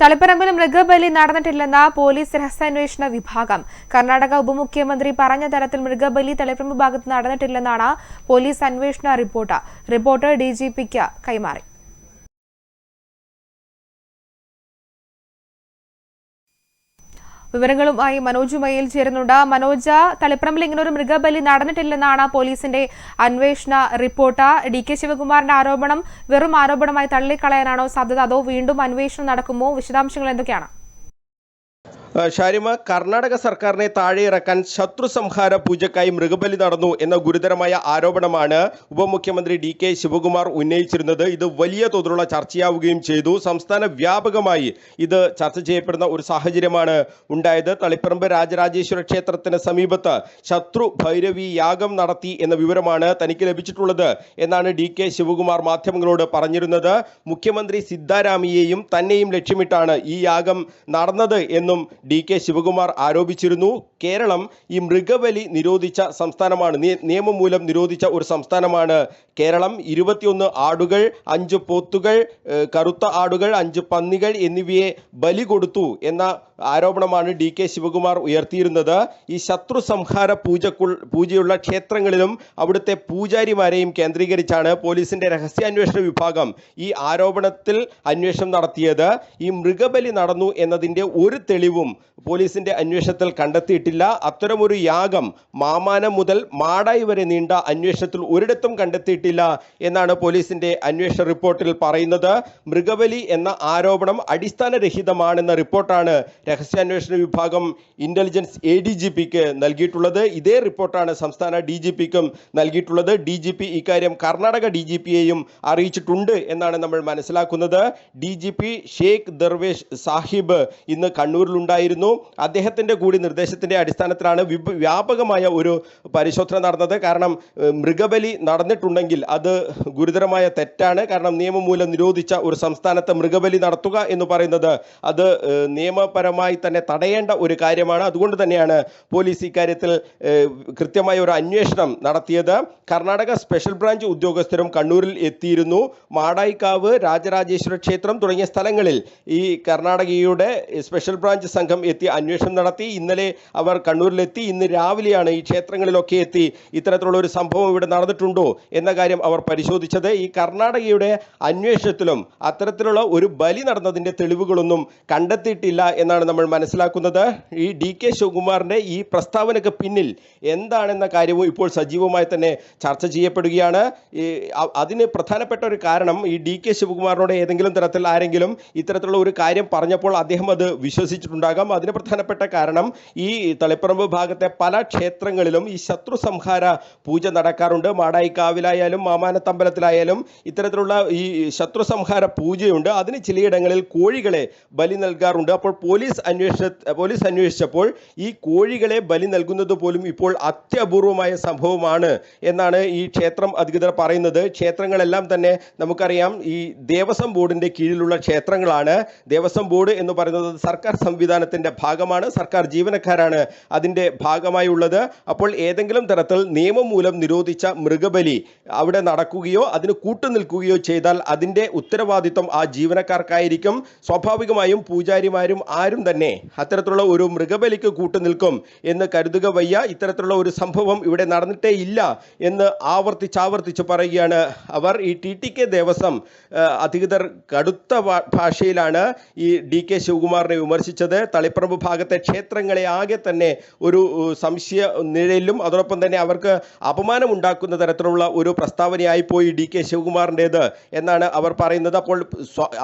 തളിപ്പറമ്പിൽ മൃഗബലി നടന്നിട്ടില്ലെന്ന police രഹസ്യാന്വേഷണ വിഭാഗം. കർണാടക ഉപമുഖ്യമന്ത്രി പറഞ്ഞ തരത്തിൽ മൃഗബലി തളിപ്പറമ്പ് ഭാഗത്ത് നടന്നിട്ടില്ലെന്നാണ് പോലീസ് അന്വേഷണ റിപ്പോർട്ട്. റിപ്പോർട്ട് ഡിജിപിക്ക് കൈമാറി. വിവരങ്ങളുമായി മനോജ് മയിൽ ചേരുന്നുണ്ട്. മനോജ തളിപ്പറമ്പിൽ ഇങ്ങനെ ഒരു മൃഗബലി നടന്നിട്ടില്ലെന്നാണ് പോലീസിന്റെ അന്വേഷണ റിപ്പോർട്ട്. ഡി കെ ശിവകുമാറിന്റെ ആരോപണം വെറും ആരോപണമായി തള്ളിക്കളയാനാണോ സാധ്യത? അതോ വീണ്ടും അന്വേഷണം നടക്കുമോ? വിശദാംശങ്ങൾ എന്തൊക്കെയാണ്? ഷാരിമ കർണാടക സർക്കാരിനെ താഴെ ഇറക്കാൻ ശത്രു സംഹാര പൂജക്കായി മൃഗബലി നടന്നു എന്ന ഗുരുതരമായ ആരോപണമാണ് ഉപമുഖ്യമന്ത്രി ഡി കെ ശിവകുമാർ ഉന്നയിച്ചിരുന്നത്. ഇത് വലിയ തോതിലുള്ള ചർച്ചയാവുകയും ചെയ്തു. സംസ്ഥാന വ്യാപകമായി ഇത് ചർച്ച ചെയ്യപ്പെടുന്ന ഒരു സാഹചര്യമാണ് ഉണ്ടായത്. തളിപ്പറമ്പ് രാജരാജേശ്വര ക്ഷേത്രത്തിന് സമീപത്ത് ശത്രു ഭൈരവി യാഗം നടത്തി എന്ന വിവരമാണ് തനിക്ക് ലഭിച്ചിട്ടുള്ളത് എന്നാണ് ഡി കെ ശിവകുമാർ മാധ്യമങ്ങളോട് പറഞ്ഞിരുന്നത്. മുഖ്യമന്ത്രി സിദ്ധാരാമിയെയും തന്നെയും ലക്ഷ്യമിട്ടാണ് ഈ യാഗം നടന്നത് എന്നും ഡി കെ ശിവകുമാർ ആരോപിച്ചിരുന്നു. കേരളം ഈ മൃഗബലി നിരോധിച്ച സംസ്ഥാനമാണ്. നിയ- നിയമം മൂലം നിരോധിച്ച ഒരു സംസ്ഥാനമാണ് കേരളം. ഇരുപത്തിയൊന്ന് ആടുകൾ അഞ്ച് പോത്തുകൾ കറുത്ത ആടുകൾ അഞ്ച് പന്നികൾ എന്നിവയെ ബലി കൊടുത്തു എന്ന ആരോപണമാണ് ഡി കെ ശിവകുമാർ ഉയർത്തിയിരുന്നത്. ഈ ശത്രു സംഹാര പൂജക്കുൾ പൂജയുള്ള ക്ഷേത്രങ്ങളിലും അവിടുത്തെ പൂജാരിമാരെയും കേന്ദ്രീകരിച്ചാണ് പോലീസിന്റെ രഹസ്യാന്വേഷണ വിഭാഗം ഈ ആരോപണത്തിൽ അന്വേഷണം നടത്തിയത്. ഈ മൃഗബലി നടന്നു എന്നതിന്റെ ഒരു തെളിവും പോലീസിന്റെ അന്വേഷണത്തിൽ കണ്ടെത്തിയിട്ടില്ല. അത്തരമൊരു യാഗം മാമാനം മുതൽ മാടായി വരെ നീണ്ട അന്വേഷണത്തിൽ ഒരിടത്തും കണ്ടെത്തിയിട്ടില്ല എന്നാണ് പോലീസിന്റെ അന്വേഷണ റിപ്പോർട്ടിൽ പറയുന്നത്. മൃഗബലി എന്ന ആരോപണം അടിസ്ഥാനരഹിതമാണെന്ന റിപ്പോർട്ടാണ് രഹസ്യാന്വേഷണ വിഭാഗം ഇന്റലിജൻസ് എ ഡി ജി പിക്ക് നൽകിയിട്ടുള്ളത്. ഇതേ റിപ്പോർട്ടാണ് സംസ്ഥാന ഡി ജി പിക്കും നൽകിയിട്ടുള്ളത്. ഡി ജി പി ഇക്കാര്യം കർണാടക ഡി ജി പിയെയും അറിയിച്ചിട്ടുണ്ട് എന്നാണ് നമ്മൾ മനസ്സിലാക്കുന്നത്. D G P Sheikh Darvesh Sahib ഇന്ന് കണ്ണൂരിലുണ്ടായിരുന്നു. അദ്ദേഹത്തിന്റെ കൂടി നിർദ്ദേശത്തിന്റെ അടിസ്ഥാനത്തിലാണ് വ്യാപകമായ ഒരു പരിശോധന നടന്നത്. കാരണം മൃഗബലി നടന്നിട്ടുണ്ടെങ്കിൽ അത് ഗുരുതരമായ തെറ്റാണ്. കാരണം നിയമം മൂലം നിരോധിച്ച ഒരു സംസ്ഥാനത്ത് മൃഗബലി നടത്തുക എന്ന് പറയുന്നത് അത് നിയമപരമായി തന്നെ തടയേണ്ട ഒരു കാര്യമാണ്. അതുകൊണ്ട് തന്നെയാണ് പോലീസ് ഇക്കാര്യത്തിൽ കൃത്യമായ ഒരു അന്വേഷണം നടത്തിയത്. കർണാടക സ്പെഷ്യൽ ബ്രാഞ്ച് ഉദ്യോഗസ്ഥരും കണ്ണൂരിൽ എത്തിയിരുന്നു. മാടായിക്കാവ് രാജരാജേശ്വര ക്ഷേത്രം തുടങ്ങിയ സ്ഥലങ്ങളിൽ ഈ കർണാടകയുടെ സ്പെഷ്യൽ ബ്രാഞ്ച് സംഘം എത്തി അന്വേഷണം നടത്തി. ഇന്നലെ അവർ കണ്ണൂരിലെത്തി. ഇന്ന് രാവിലെയാണ് ഈ ക്ഷേത്രങ്ങളിലൊക്കെ എത്തി. ഇത്തരത്തിലുള്ള ഒരു സംഭവം ഇവിടെ നടന്നിട്ടുണ്ടോ എന്ന കാര്യം അവർ പരിശോധിച്ചത്. ഈ കർണാടകയുടെ അന്വേഷണത്തിലും അത്തരത്തിലുള്ള ഒരു ബലി നടന്നതിന്റെ തെളിവുകളൊന്നും കണ്ടെത്തിയിട്ടില്ല എന്നാണ് നമ്മൾ മനസ്സിലാക്കുന്നത്. ഈ ഡി കെ ശിവകുമാറിന്റെ ഈ പ്രസ്താവനയ്ക്ക് പിന്നിൽ എന്താണെന്ന കാര്യവും ഇപ്പോൾ സജീവമായി തന്നെ ചർച്ച ചെയ്യപ്പെടുകയാണ്. അതിന് പ്രധാനപ്പെട്ട ഒരു കാരണം ഈ ഡി കെ ശിവകുമാറിനോട് ഏതെങ്കിലും തരത്തിൽ ആരെങ്കിലും ഇത്തരത്തിലുള്ള ഒരു കാര്യം പറഞ്ഞപ്പോൾ അദ്ദേഹം അത് വിശ്വസിച്ചിട്ടുണ്ടാകാം. അതിന് പ്രധാനപ്പെട്ട കാരണം ഈ തളിപ്പറമ്പ് ഭാഗത്തെ പല ക്ഷേത്രങ്ങളിലും ഈ ശത്രു സംഹാര പൂജ നടക്കാറുണ്ട്. മാടായിക്കാവിലായാലും മാമാനത്തമ്പലത്തിലായാലും ഇത്തരത്തിലുള്ള ഈ ശത്രു സംഹാര പൂജയുണ്ട്. അതിന് ചിലയിടങ്ങളിൽ കോഴികളെ ബലി നൽകാറുണ്ട്. അപ്പോൾ പോലീസ് അന്വേഷ പോലീസ് അന്വേഷിച്ചപ്പോൾ ഈ കോഴികളെ ബലി നൽകുന്നത് പോലും ഇപ്പോൾ അത്യപൂർവമായ സംഭവമാണ് എന്നാണ് ഈ ക്ഷേത്രം അധികൃതർ പറയുന്നത്. ക്ഷേത്രങ്ങളെല്ലാം തന്നെ നമുക്കറിയാം ഈ ദേവസ്വം ബോർഡിന്റെ കീഴിലുള്ള ക്ഷേത്രങ്ങളാണ്. ദേവസ്വം ബോർഡ് എന്ന് പറയുന്നത് സർക്കാർ സംവിധാനത്തിന്റെ ഭാഗമാണ്. സർക്കാർ ജീവനക്കാരാണ് അതിന്റെ ഭാഗമായി ഉള്ളത് അപ്പോൾ ഏതെങ്കിലും തരത്തിൽ നിയമം മൂലം നിരോധിച്ച മൃഗബലി അവിടെ നടക്കുകയോ അതിന് കൂട്ടുനിൽക്കുകയോ ചെയ്താൽ അതിന്റെ ഉത്തരവാദിത്വം ആ ജീവനക്കാർക്കായിരിക്കും. സ്വാഭാവികമായും പൂജാരിമാരും ആരും തന്നെ അത്തരത്തിലുള്ള ഒരു മൃഗബലിക്ക് കൂട്ടുനിൽക്കും എന്ന് കരുതുക വയ്യ. ഇത്തരത്തിലുള്ള ഒരു സംഭവം ഇവിടെ നടന്നിട്ടേ ഇല്ല എന്ന് ആവർത്തിച്ചാവർത്തിച്ച് പറയുകയാണ് അവർ. ഈ ടി ടി കെ ദേവസ്വം അധികൃതർ കടുത്ത ഭാഷയിലാണ് ഈ ഡി കെ ശിവകുമാറിനെ വിമർശിച്ചത്. തളിപ്പറമ്പ് ഭാഗത്തെ ക്ഷേത്രങ്ങളെ ആകെ തന്നെ ഒരു സംശയ നിഴലിലും അതോടൊപ്പം തന്നെ അവർക്ക് അപമാനമുണ്ടാക്കുന്ന തരത്തിലുള്ള ഒരു പ്രസ്താവനയായി പോയി ഡി കെ ശിവകുമാറിന്റേത് എന്നാണ് അവർ പറയുന്നത്. അപ്പോൾ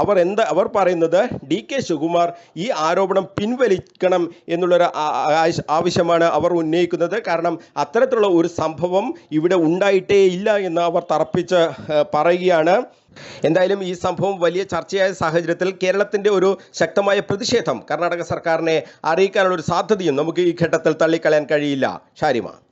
അവർ എന്താ അവർ പറയുന്നത് ഡി കെ ശിവകുമാർ ഈ ആരോപണം പിൻവലിക്കണം എന്നുള്ളൊരു ആവശ്യമാണ് അവർ ഉന്നയിക്കുന്നത്. കാരണം അത്തരത്തിലുള്ള ഒരു സംഭവം ഇവിടെ ഉണ്ടായിട്ടേ ഇല്ല എന്ന് അവർ തറപ്പിച്ച് പറയുകയാണ്. എന്തായാലും ഈ സംഭവം വലിയ ചർച്ചയായ സാഹചര്യത്തിൽ കേരളത്തിന്റെ ഒരു ശക്തമായ പ്രതിഷേധം കർണാടക സർക്കാരിനെ അറിയിക്കാനുള്ള ഒരു സാധ്യതയും നമുക്ക് ഈ ഘട്ടത്തിൽ തള്ളിക്കളയാൻ കഴിയില്ല. ഷാരിമ.